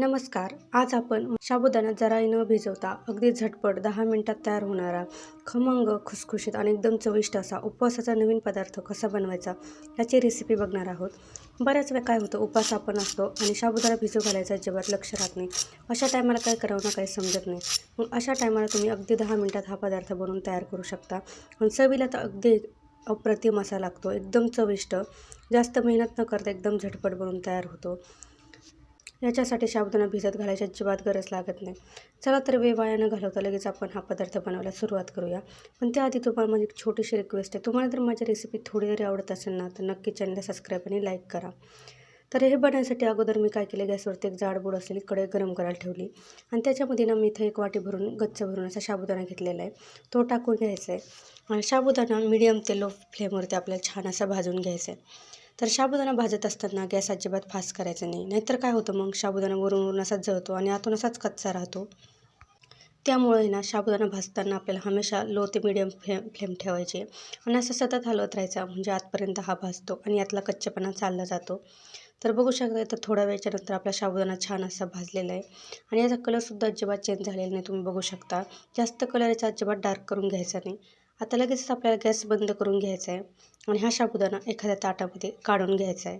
नमस्कार. आज आपण साबुदाणा जराही न भिजवता अगदी झटपट दहा मिनिटात तयार होणारा खमंग खुसखुशीत आणि एकदम चविष्ट असा उपवासाचा नवीन पदार्थ कसा बनवायचा याची रेसिपी बघणार आहोत. बऱ्याच वेळा काय होतं उपवास आपण असतो आणि साबुदाणा भिजू घालायचा अजिबात लक्ष राहत नाही. अशा टायमाला काय करावं ना काही समजत नाही. मग अशा टायमाला तुम्ही अगदी दहा मिनिटात हा पदार्थ बनवून तयार करू शकता. आणि चवीला तर अगदी अप्रतिम असा लागतो. एकदम चविष्ट. जास्त मेहनत न करता एकदम झटपट बनवून तयार होतो. याच्यासाठी साबुदाणा भिजत घालायची अजिबात गरज लागत नाही. चला तर वेळ वाया न घालवता लगेच आपण हा पदार्थ बनवायला सुरुवात करूया. पण त्याआधी तुम्हाला माझी एक छोटीशी रिक्वेस्ट आहे. तुम्हाला जर माझी रेसिपी थोडी जरी आवडत असेल ना तर नक्की चॅनलला सबस्क्राईब आणि लाईक करा. तर हे बनवण्यासाठी अगोदर मी काय केलं गॅसवरती एक जाडबूड असलेली कढई गरम करायला ठेवली. आणि त्याच्यामध्ये ना मी इथं एक वाटी भरून गच्च भरून असा साबुदाणा घेतलेला आहे. तो टाकून घ्यायचा आहे. आणि साबुदाणा मिडियम ते लो फ्लेमवरती आपल्याला छान असा भाजून घ्यायचा आहे. तर साबुदाणा भाजत असताना गॅस अजिबात फास्ट करायचा नाही. नाहीतर काय होतं मग? साबुदाणा वरून वरून असाच जळतो आणि आतून असाच कच्चा राहतो. त्यामुळे ना साबुदाणा भाजताना आपल्याला हमेशा लो ते मिडियम फ्लेम फ्लेम ठेवायचे आणि असं सतत हलवत राहायचा. म्हणजे आतपर्यंत हा भाजतो आणि यातला कच्चेपणा चालला जातो. तर बघू शकता तर थोड्या वेळच्या नंतर आपला साबुदाणा छान असा भाजलेला आहे. आणि याचा कलरसुद्धा अजिबात चेंज झालेला नाही. तुम्ही बघू शकता. जास्त कलर याचा अजिबात डार्क करून घ्यायचा नाही. आता लगेचच आपल्याला गॅस बंद करून घ्यायचा आहे आणि हा साबुदाणा एखाद्या ताटामध्ये काढून घ्यायचा आहे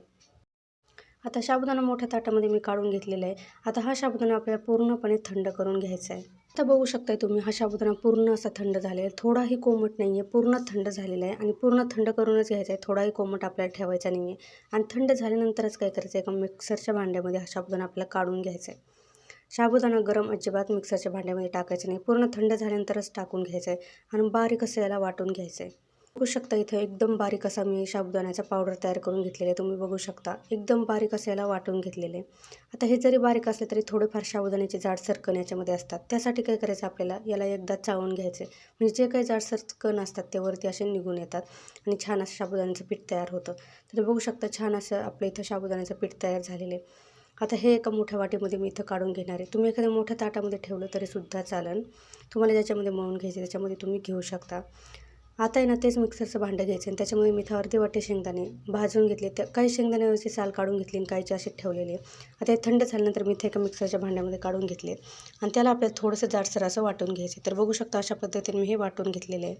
आता साबुदाणा मोठ्या ताटामध्ये मी काढून घेतलेला आहे. आता हा साबुदाणा आपल्याला पूर्णपणे थंड करून घ्यायचा आहे आता बघू शकताय तुम्ही हा साबुदाणा पूर्ण असा थंड झालेला आहे थोडाही कोमट नाही आहे पूर्ण थंड झालेला आहे आणि पूर्ण थंड करूनच घ्यायचा आहे थोडाही कोमट आपल्याला ठेवायचा नाही आहे आणि थंड झाल्यानंतरच काय करायचं आहे का मिक्सरच्या भांड्यामध्ये हा साबुदाणा आपल्याला काढून घ्यायचा आहे साबुदाणा गरम अजिबात मिक्सरच्या भांड्यामध्ये टाकायचं नाही. पूर्ण थंड झाल्यानंतरच टाकून घ्यायचं आहे आणि बारीक असं याला वाटून घ्यायचं आहे बघू शकता इथं एकदम बारीक असा मी साबुदाण्याचा पावडर तयार करून घेतलेला आहे. तुम्ही बघू शकता एकदम बारीक असं याला वाटून घेतलेले आता हे जरी बारीक असले तरी थोडेफार साबुदाण्याचे जाडसर कण याच्यामध्ये असतात. त्यासाठी काय करायचं आपल्याला? याला एकदा चावून घ्यायचं म्हणजे जे काही जाडसर कण असतात ते वरती असे निघून येतात आणि छान असं साबुदाण्याचं पीठ तयार होतं. तर बघू शकता छान असं आपलं इथं साबुदाण्याचं पीठ तयार झालेलं आहे. आता हे एका मोठ्या वाटीमध्ये मी इथं काढून घेणार आहे. तुम्ही एखाद्या मोठ्या ताटामध्ये ठेवलं तरीसुद्धा चालेल. तुम्हाला ज्याच्यामध्ये मळून घ्यायचे त्याच्यामध्ये तुम्ही घेऊ शकता. आता आहे ना तेच मिक्सरचं भांडं घ्यायचं आणि त्याच्यामध्ये मी इथं अर्धी वाटी शेंगदाणे भाजून घेतले. त्या काही शेंगदाण्यावरची साल काढून घेतली आणि काहीचे असे ठेवलेले. आता हे थंड झाल्यानंतर मी इथे एका मिक्सरच्या भांड्यामध्ये काढून घेतले. आणि त्याला आपल्याला थोडंसं जाडसर असं वाटून घ्यायचं तर बघू शकता अशा पद्धतीने मी हे वाटून घेतलेले आहे.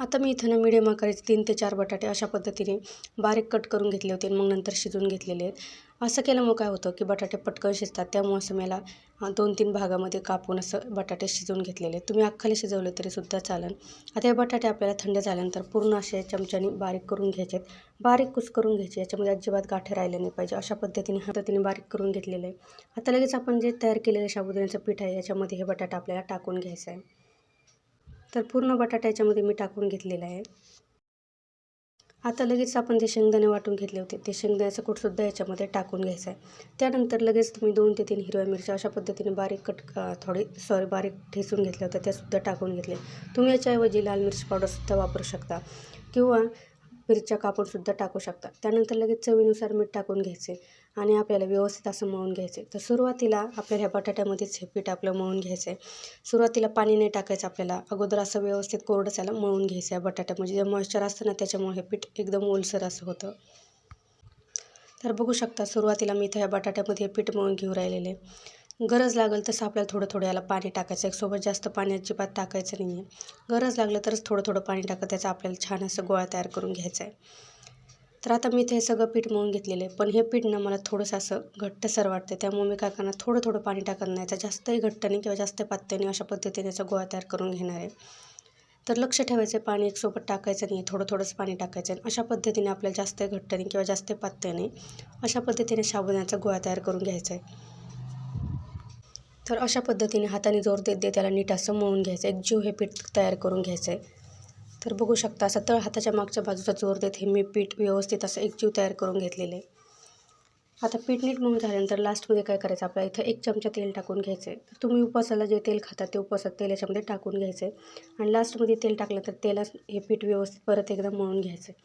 आता मी इथं ना मिडियम आकाराचे तीन ते चार बटाटे अशा पद्धतीने बारीक कट करून घेतले होते मग नंतर शिजवून घेतलेले आहेत. असं केल्यामुळं काय होतं की बटाटे पटकन शिजतात. त्यामुळं असं मला दोन तीन भागामध्ये कापून असं बटाटे शिजवून घेतलेले तुम्ही अख्खाले शिजवले तरीसुद्धा चालेल. आता हे बटाटे आपल्याला थंड झाल्यानंतर पूर्ण असे चमच्याने बारीक करून घ्यायचे आहेत. बारीक कुस करून घ्यायचे याच्यामध्ये अजिबात गाठे राहिले नाही पाहिजे. अशा पद्धतीने हातातीने बारीक करून घेतलेलं आहे आता लगेच आपण जे तयार केलेलं साबुदाण्याचं पीठ आहे याच्यामध्ये हे बटाटा आपल्याला टाकून घ्यायचं आहे. तर पूर्ण बटाटा याच्यामध्ये मी टाकून घेतलेला आहे. आता लगेच आपण जे शेंगदाणे वाटून घेतले होते ते शेंगदाण्याचं कूटसुद्धा याच्यामध्ये टाकून घ्यायचं आहे. त्यानंतर लगेच तुम्ही दोन ते तीन हिरव्या मिरच्या अशा पद्धतीने बारीक कट थोडी सॉरी बारीक ठेचून घेतल्या होत्या त्यासुद्धा टाकून घेतले. तुम्ही याच्याऐवजी लाल मिरची पावडरसुद्धा वापरू शकता. किंवा मिरच्या कापूनसुद्धा टाकू शकता त्यानंतर लगेच चवीनुसार मीठ टाकून घ्यायचे आणि आपल्याला व्यवस्थित असं मळून घ्यायचे. तर सुरुवातीला आपल्याला ह्या बटाट्यामध्येच हे पीठ आपलं मळून घ्यायचं आहे सुरुवातीला पाणी नाही टाकायचं आपल्याला. अगोदर असं व्यवस्थित कोरडं त्याला मळून घ्यायचं आहे म्हणजे जे मॉइश्चर असतं ना त्याच्यामुळे हे पीठ एकदम ओलसर असं होतं. तर बघू शकता सुरुवातीला मी इथं ह्या बटाट्यामध्ये हे पीठ मळून घेऊ राहिलेले. गरज लागेल तसं आपल्याला थोडं थोडं याला पाणी टाकायचं. एक सोबत जास्त पाणी अजिबात टाकायचं नाही आहे. गरज लागलं तरच थोडं थोडं पाणी टाकत त्याचा आपल्याला छान असं गोळा तयार करून घ्यायचा आहे. तर आता मी इथे हे सगळं पीठ मळून घेतलेलं आहे. पण हे पीठ ना मला थोडंसं असं घट्टसर वाटतं त्यामुळे मी काय करणार थोडं थोडं पाणी टाकत नाही. याचा जास्तही घट्ट नाही किंवा जास्त पातळ नाही अशा पद्धतीने याचा गोळा तयार करून घेणार आहे. तर लक्ष ठेवायचं पाणी एक सोबत टाकायचं नाही. थोडं थोडंच पाणी टाकायचं आहे. अशा पद्धतीने आपल्याला जास्त घट्ट नाही किंवा जास्त पातळ नाही. अशा पद्धतीने साबुदाण्याचा गोळा तयार करून घ्यायचा आहे. तर अशा पद्धतीने हाताने जोर देत देत त्याला नीट असं मळून घ्यायचं एक जीव हे पीठ तयार करून घ्यायचं आहे. तर बघू शकता असं तळ हाताच्या मागच्या बाजूचा जोर देत हे मी पीठ व्यवस्थित असं एक जीव तयार करून घेतलेलं आहे. आता पीठ नीट म्हणून झाल्यानंतर लास्टमध्ये काय करायचं आपल्याला इथं एक चमचा तेल टाकून घ्यायचं आहे. तर तुम्ही उपवासाला जे तेल खाता ते उपवासात तेल याच्यामध्ये टाकून घ्यायचं आहे. आणि लास्टमध्ये तेल टाकलं तर तेला हे पीठ व्यवस्थित परत एकदा मळून घ्यायचं आहे.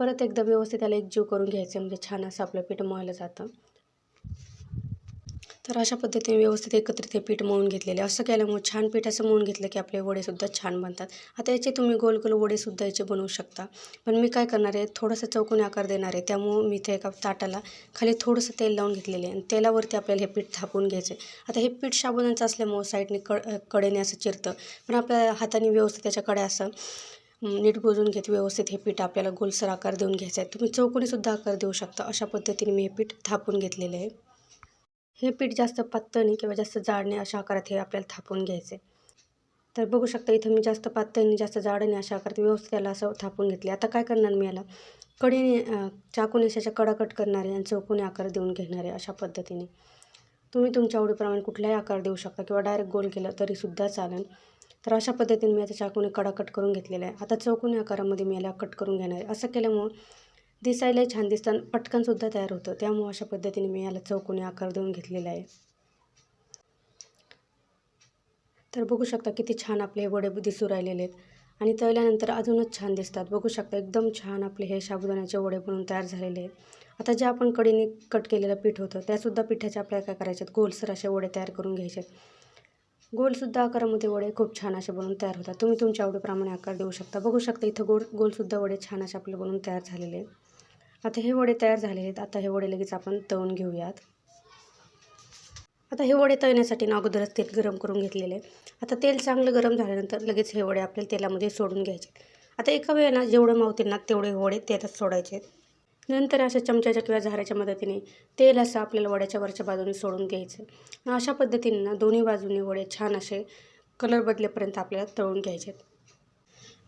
परत एकदा व्यवस्थित त्याला एक जीव करून घ्यायचं म्हणजे छान असं आपलं पीठ मळलं जातं. तर अशा पद्धतीने व्यवस्थित एकत्रित हे पीठ मळून घेतलेले असं केल्यामुळे छान पीठ असं मळून घेतलं की आपले वडेसुद्धा छान बनतात. आता याचे तुम्ही गोल गोल वडेसुद्धा याचे बनवू शकता. पण मी काय करणार आहे थोडंसं चौकोनी आकार देणार आहे. त्यामुळं मी इथे एका ताटाला खाली थोडंसं तेल लावून घेतलेले आहे. आणि तेलावरती आपल्याला हे पीठ थापून घ्यायचं आता हे पीठ साबुदाण्याचं असल्यामुळं साईडने कड कडेने असं चिरतं. पण आपल्या हाताने व्यवस्थित त्याच्याकडे असं नीट बुजून घेत व्यवस्थित हे पीठ आपल्याला गोलसर आकार देऊन घ्यायचं आहे. तुम्ही चौकोनीसुद्धा आकार देऊ शकता. अशा पद्धतीने मी हे पीठ थापून घेतलेले आहे. हे पीठ जास्त पातळ नाही किंवा जास्त जाड नाही अशा आकारात हे आपल्याला थापून घ्यायचे. तर बघू शकता इथं मी जास्त पातळ जास्त जाड नाही अशा आकारात व्यवस्थित याला असं थापून घेतले. आता काय करणार मी याला? कडीने चाकूने अशाच्या कडा कट करणारे आणि चौकोनी आकार देऊन घेणारे अशा पद्धतीने. तुम्ही तुमच्या आवडीप्रमाणे कुठलाही आकार देऊ शकता किंवा डायरेक्ट गोल केलं तरीसुद्धा चालेल. तर अशा पद्धतीने मी आता चाकूने कडा कट करून घेतलेला आहे. आता चौकोनी आकारामध्ये मी याला कट करून घेणार आहे. असं केल्यामुळं दिसायलाही छान दिसतात पटकनसुद्धा तयार होतं. त्यामुळं अशा पद्धतीने मी याला चौकोनी आकार देऊन घेतलेला आहे. तर बघू शकता किती छान आपले हे वडे दिसू राहिलेले आहेत. आणि तळल्यानंतर अजूनच छान दिसतात. बघू शकता एकदम छान आपले हे साबुदाण्याचे वडे बनवून तयार झालेले आहेत. आता जे आपण कडीने कट केलेलं पीठ होतं त्यासुद्धा पिठाचे आपल्याला काय करायचे आहेत गोलसर असे वडे तयार करून घ्यायचे आहेत गोलसुद्धा आकारामध्ये वडे खूप छान असे बनवून तयार होतात. तुम्ही तुमच्या आवडीप्रमाणे आकार देऊ शकता. बघू शकता इथं गोल गोलसुद्धा वडे छान असे आपले बनवून तयार झालेले आहेत. आता हे वडे तयार झाले आहेत आता हे वडे लगेच आपण तळून घेऊयात. आता हे वडे तळण्यासाठी ना अगोदरच तेल गरम करून घेतलेले. आहे. आता तेल चांगलं गरम झाल्यानंतर लगेच हे वडे आपल्याला तेलामध्ये सोडून घ्यायचे. आता एका वेळेला जेवढं मावतील ना तेवढे वडे तेलात सोडायचे. नंतर अशा चमच्याच्या किंवा झाऱ्याच्या मदतीने तेल असं आपल्याला वड्याच्या वरच्या बाजूने सोडून घ्यायचं. अशा पद्धतीने ना दोन्ही बाजूने वडे छान असे कलर बदलेपर्यंत आपल्याला तळून घ्यायचे आहेत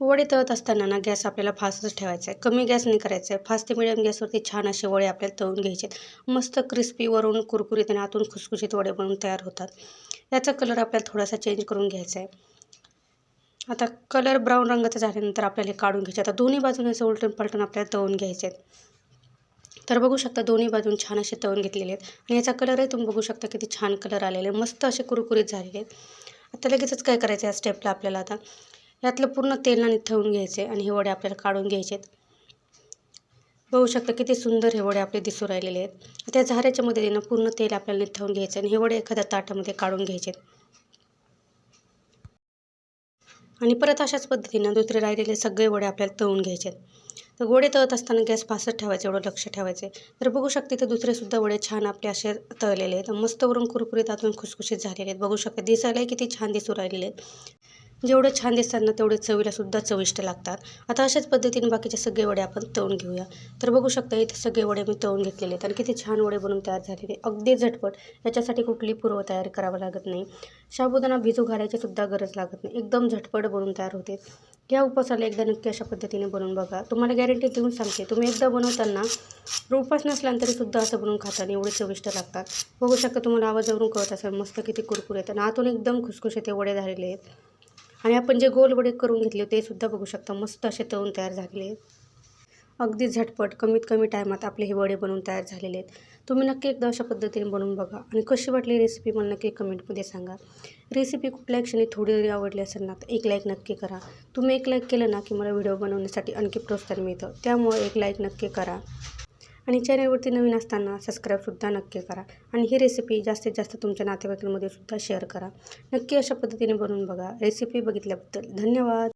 वडे तळत असताना ना गॅस आपल्याला फास्टच ठेवायचा आहे. कमी गॅस नाही करायचा आहे. फास्ट ते मिडियम गॅसवरती छान असे वडे आपल्याला तळून घ्यायचे मस्त क्रिस्पी वरून कुरकुरीत आणि आतून खुसखुशीत वडे बनवून तयार होतात. याचा कलर आपल्याला थोडासा चेंज करून घ्यायचा आहे. आता कलर ब्राऊन रंगाचा झाल्यानंतर आपल्याला हे काढून घ्यायचे. आता दोन्ही बाजूने असं उलटून पलटून आपल्याला तळून घ्यायचे आहेत. तर बघू शकता दोन्ही बाजून छान असे तळून घेतलेले आहेत. आणि याचा कलरही तुम्ही बघू शकता किती छान कलर आलेले आहे मस्त असे कुरकुरीत झालेले आहेत. आता लगेचच काय करायचं या स्टेपला आपल्याला आता? यातलं पूर्ण तेल आणि ठेवून घ्यायचे आणि हे वडे आपल्याला काढून घ्यायचे आहेत बघू शकता किती सुंदर हे वडे आपले दिसू राहिलेले आहेत. त्या झाऱ्याच्या मदतीनं पूर्ण तेल आपल्याला निथळून घ्यायचं आणि हे वडे एखाद्या ताटामध्ये काढून घ्यायचे आणि परत अशाच पद्धतीनं दुसरे राहिलेले सगळे वडे आपल्याला तळून घ्यायचे तर वडे तळत असताना गॅस फासत ठेवायचे एवढं लक्ष ठेवायचे. तर बघू शकते तर दुसरेसुद्धा वडे छान आपले असे तळलेले आहेत. मस्त वरून कुरकुरीत आतून खुसखुशीत झालेले आहेत. बघू शकता दिसायलाही किती छान दिसू राहिलेले आहेत. जेवढे छान दिसतात ना तेवढे चवीला सुद्धा चविष्ट लागतात. आता अशाच पद्धतीने बाकीचे सगळे वडे आपण तळून घेऊया. तर बघू शकता इथे सगळे वडे मी तळून घेतलेले आहेत. आणि किती छान वडे बनवून तयार झालेले अगदी झटपट. याच्यासाठी कुठली पूर्वतयारी करावं लागत नाही. साबुदाणा भिजू घालायची सुद्धा गरज लागत नाही. एकदम झटपट बनवून तयार होते. या उपवासाला एकदा नक्की अशा पद्धतीने बनवून बघा. तुम्हाला गॅरंटी देऊन सांगते. तुम्ही एकदा बनवताना उपवास नसला तरीसुद्धा असं बनवून खाताना एवढे चविष्ट लागतात. बघू शकता तुम्हाला आवाजावरून कळत असेल मस्त किती कुरकुर आहेत. आणि आतून एकदम खुसखुशीत ते वडे झालेले आहेत. आणि आपण जे गोल वडे करून घेतले ते सुद्धा बघू शकता. मस्त असे तळून तयार झालेले अगदी झटपट कमीत कमी टायमात आपले हे वडे बनवून तयार झालेले आहेत. तुम्ही नक्की एकदा अशा पद्धतीने बनवून बघा. आणि कशी वाटली रेसिपी मला नक्की कमेंटमध्ये सांगा. रेसिपी कुठल्या क्षणी थोडी जरी आवडली असेल ना तर एक लाईक नक्की करा. तुम्ही एक लाईक केलं ना की मला व्हिडिओ बनवण्यासाठी आणखी प्रोत्साहन मिळतं. त्यामुळे एक लाईक नक्की करा. आणि चॅनलवरती नवीन असताना सबस्क्राईबसुद्धा नक्की करा. आणि ही रेसिपी जास्तीत जास्त तुमच्या नातेवाईकांमध्ये सुद्धा शेअर करा. नक्की अशा पद्धतीने बनवून बघा. रेसिपी बघितल्याबद्दल धन्यवाद.